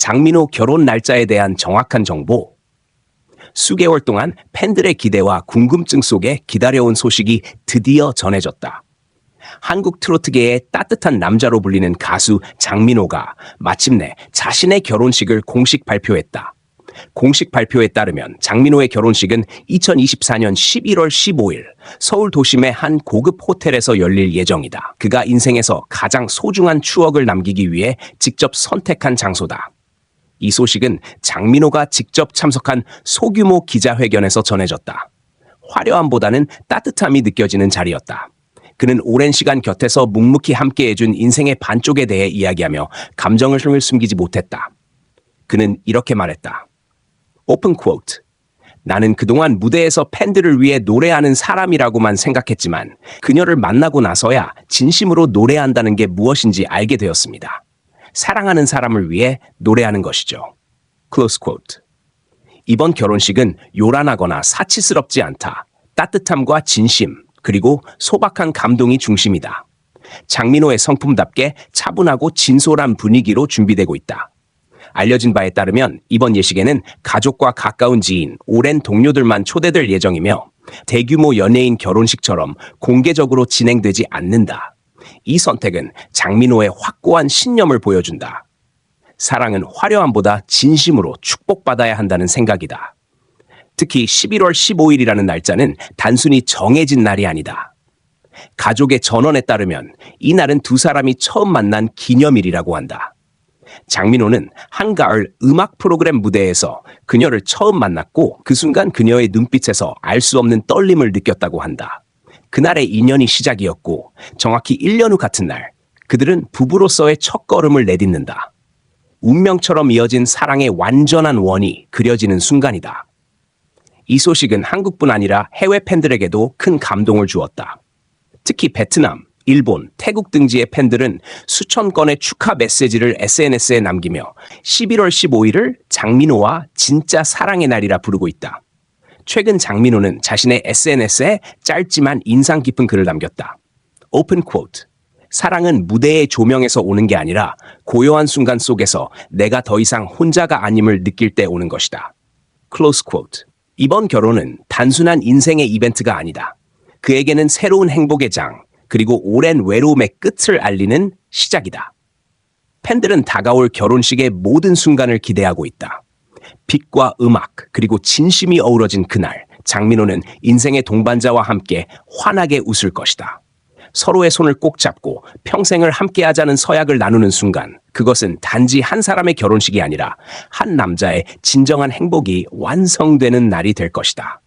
장민호 결혼 날짜에 대한 정확한 정보. 수개월 동안 팬들의 기대와 궁금증 속에 기다려온 소식이 드디어 전해졌다. 한국 트로트계의 따뜻한 남자로 불리는 가수 장민호가 마침내 자신의 결혼식을 공식 발표했다. 공식 발표에 따르면 장민호의 결혼식은 2024년 11월 15일 서울 도심의 한 고급 호텔에서 열릴 예정이다. 그가 인생에서 가장 소중한 추억을 남기기 위해 직접 선택한 장소다. 이 소식은 장민호가 직접 참석한 소규모 기자회견에서 전해졌다. 화려함보다는 따뜻함이 느껴지는 자리였다. 그는 오랜 시간 곁에서 묵묵히 함께해준 인생의 반쪽에 대해 이야기하며 감정을 숨기지 못했다. 그는 이렇게 말했다. 오픈 쿼트. 나는 그동안 무대에서 팬들을 위해 노래하는 사람이라고만 생각했지만 그녀를 만나고 나서야 진심으로 노래한다는 게 무엇인지 알게 되었습니다. 사랑하는 사람을 위해 노래하는 것이죠. 클로스 쿼트. 이번 결혼식은 요란하거나 사치스럽지 않다. 따뜻함과 진심, 그리고 소박한 감동이 중심이다. 장민호의 성품답게 차분하고 진솔한 분위기로 준비되고 있다. 알려진 바에 따르면 이번 예식에는 가족과 가까운 지인, 오랜 동료들만 초대될 예정이며 대규모 연예인 결혼식처럼 공개적으로 진행되지 않는다. 이 선택은 장민호의 확고한 신념을 보여준다. 사랑은 화려함보다 진심으로 축복받아야 한다는 생각이다. 특히 11월 15일이라는 날짜는 단순히 정해진 날이 아니다. 가족의 전원에 따르면 이 날은 두 사람이 처음 만난 기념일이라고 한다. 장민호는 한가을 음악 프로그램 무대에서 그녀를 처음 만났고 그 순간 그녀의 눈빛에서 알 수 없는 떨림을 느꼈다고 한다. 그날의 인연이 시작이었고 정확히 1년 후 같은 날 그들은 부부로서의 첫 걸음을 내딛는다. 운명처럼 이어진 사랑의 완전한 원이 그려지는 순간이다. 이 소식은 한국뿐 아니라 해외 팬들에게도 큰 감동을 주었다. 특히 베트남, 일본, 태국 등지의 팬들은 수천 건의 축하 메시지를 SNS에 남기며 11월 15일을 장민호와 진짜 사랑의 날이라 부르고 있다. 최근 장민호는 자신의 SNS에 짧지만 인상 깊은 글을 남겼다. 오픈 쿼트. 사랑은 무대의 조명에서 오는 게 아니라 고요한 순간 속에서 내가 더 이상 혼자가 아님을 느낄 때 오는 것이다. 클로스 쿼트. 이번 결혼은 단순한 인생의 이벤트가 아니다. 그에게는 새로운 행복의 장, 그리고 오랜 외로움의 끝을 알리는 시작이다. 팬들은 다가올 결혼식의 모든 순간을 기대하고 있다. 빛과 음악, 그리고 진심이 어우러진 그날, 장민호는 인생의 동반자와 함께 환하게 웃을 것이다. 서로의 손을 꼭 잡고 평생을 함께 하자는 서약을 나누는 순간, 그것은 단지 한 사람의 결혼식이 아니라 한 남자의 진정한 행복이 완성되는 날이 될 것이다.